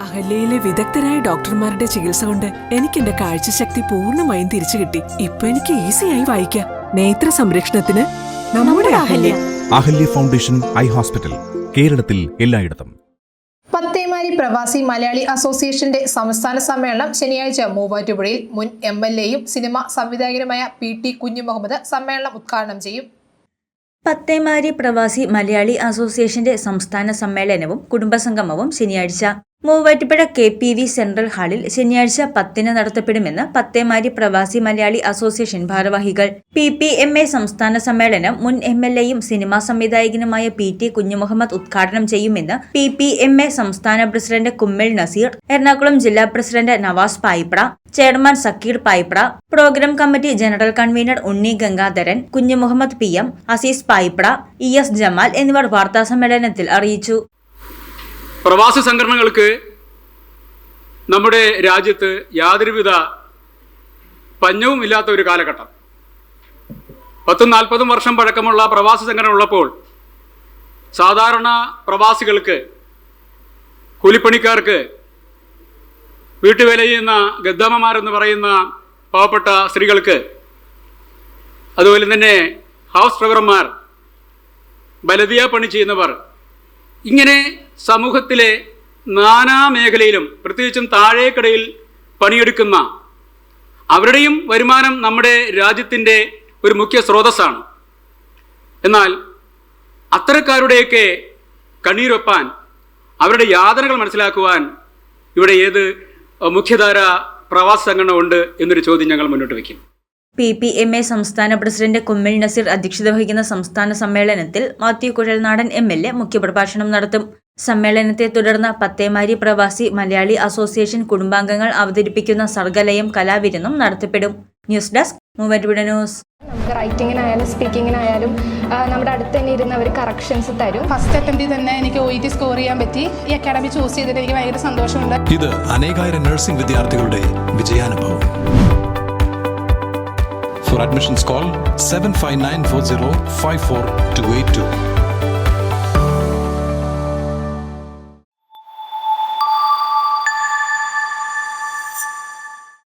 അഹല്യയിലെ വിദഗ്ധരായ ഡോക്ടർമാരുടെ ചികിത്സ കൊണ്ട് എനിക്ക് എന്റെ കാഴ്ചശക്തി പൂർണമായും തിരിച്ചു കിട്ടി. ഇപ്പൊ എനിക്ക് ഈസിയായി വായിക്കാം. നേത്ര സംരക്ഷണത്തിന് നമ്മുടെ Ahalya. Ahalya foundation eye hospital കേരളത്തിൽ എല്ലായിടത്തും. പത്തേമാരി പ്രവാസി മലയാളി അസോസിയേഷന്റെ സംസ്ഥാന സമ്മേളനം ശനിയാഴ്ച മൂവാറ്റുപുഴയിൽ മുൻ എം എൽ എയും സിനിമ സംവിധായകനുമായ പി ടി കുഞ്ഞുമുഹമ്മദ് സമ്മേളനം ഉദ്ഘാടനം ചെയ്യും. പത്തേമാരി പ്രവാസി മലയാളി അസോസിയേഷന്റെ സംസ്ഥാന സമ്മേളനവും കുടുംബസംഗമവും ശനിയാഴ്ച Muvattupuzha K P V central ഹാളിൽ ശനിയാഴ്ച പത്തിന് നടത്തപ്പെടുമെന്ന് പത്തേമാരി പ്രവാസി മലയാളി അസോസിയേഷൻ ഭാരവാഹികൾ. പി പി എം എ സംസ്ഥാന സമ്മേളനം മുൻ എം എൽ എയും സിനിമാ സംവിധായകനുമായ പി ടി കുഞ്ഞുമുഹമ്മദ് ഉദ്ഘാടനം ചെയ്യുമെന്ന് പി പി എം എ സംസ്ഥാന പ്രസിഡന്റ് കുമ്മിൽ നസീർ എറണാകുളം ജില്ലാ president Navas Payipra chairman Sakeer Payipra programme committee general convener Unni Gangadharan Kunjumuhammad P M Azeez Payipra E S Jamal എന്നിവർ വാർത്താസമ്മേളനത്തിൽ അറിയിച്ചു. പ്രവാസി സംഘടനകൾക്ക് നമ്മുടെ രാജ്യത്ത് യാതൊരുവിധ പഞ്ഞവും ഇല്ലാത്ത ഒരു കാലഘട്ടം. പത്തും നാൽപ്പതും വർഷം പഴക്കമുള്ള പ്രവാസി സംഘടന ഉള്ളപ്പോൾ സാധാരണ പ്രവാസികൾക്ക് കൂലിപ്പണിക്കാർക്ക് വീട്ടുവേല ചെയ്യുന്ന ഗദ്ദാമ്മമാരെന്ന് പറയുന്ന പാവപ്പെട്ട സ്ത്രീകൾക്ക് അതുപോലെ തന്നെ ഹൗസ് ഡ്രൈവർമാർ ബലതിയ പണി ചെയ്യുന്നവർ ഇങ്ങനെ സമൂഹത്തിലെ നാനാ മേഖലയിലും പ്രത്യേകിച്ചും താഴേക്കടയിൽ പണിയെടുക്കുന്ന അവരുടെയും വരുമാനം നമ്മുടെ രാജ്യത്തിന്റെ ഒരു മുഖ്യ സ്രോതസ്സാണ്. എന്നാൽ അത്തരക്കാരുടെയൊക്കെ കണ്ണീരൊപ്പാൻ അവരുടെ യാതനകൾ മനസ്സിലാക്കുവാൻ ഇവിടെ ഏത് മുഖ്യധാര പ്രവാസ സംഘടന ഉണ്ട് എന്നൊരു ചോദ്യം ഞങ്ങൾ മുന്നോട്ട് വയ്ക്കും. പി പി എം എ സംസ്ഥാന പ്രസിഡന്റ് കുമ്മിൽ നസീർ അധ്യക്ഷത വഹിക്കുന്ന സംസ്ഥാന സമ്മേളനത്തിൽ Mathew Kuzhalnadan M L A മുഖ്യപ്രഭാഷണം നടത്തും. സമ്മേളനത്തെ തുടർന്ന് പത്തേമാരി പ്രവാസി മലയാളി അസോസിയേഷൻ കുടുംബാംഗങ്ങൾ അവതരിപ്പിക്കുന്ന സർഗലയം കലാവിരുന്നും നടത്തപ്പെടും. News desk movement news. നമുക്ക് റൈറ്റിങ്ങിനായാലും സ്പീക്കിങ്ങിനായാലും നമ്മുടെ അടുത്ത് തന്നെ ഇരുന്ന് അവർ കറക്ഷൻസ് തരും. ഫസ്റ്റ് അറ്റംപ്റ്റിൽ തന്നെ എനിക്ക് ഒ ടി സ്കോർ ചെയ്യാൻ പറ്റി. ഈ അക്കാഡമി ചൂസ് ചെയ്തിട്ട് എനിക്ക് ഭയങ്കര സന്തോഷമുണ്ട്. ഇത് അനേകായിരം നഴ്സിംഗ് വിദ്യാർത്ഥികളുടെ വിജയാനുഭവം. For admissions, call 759 40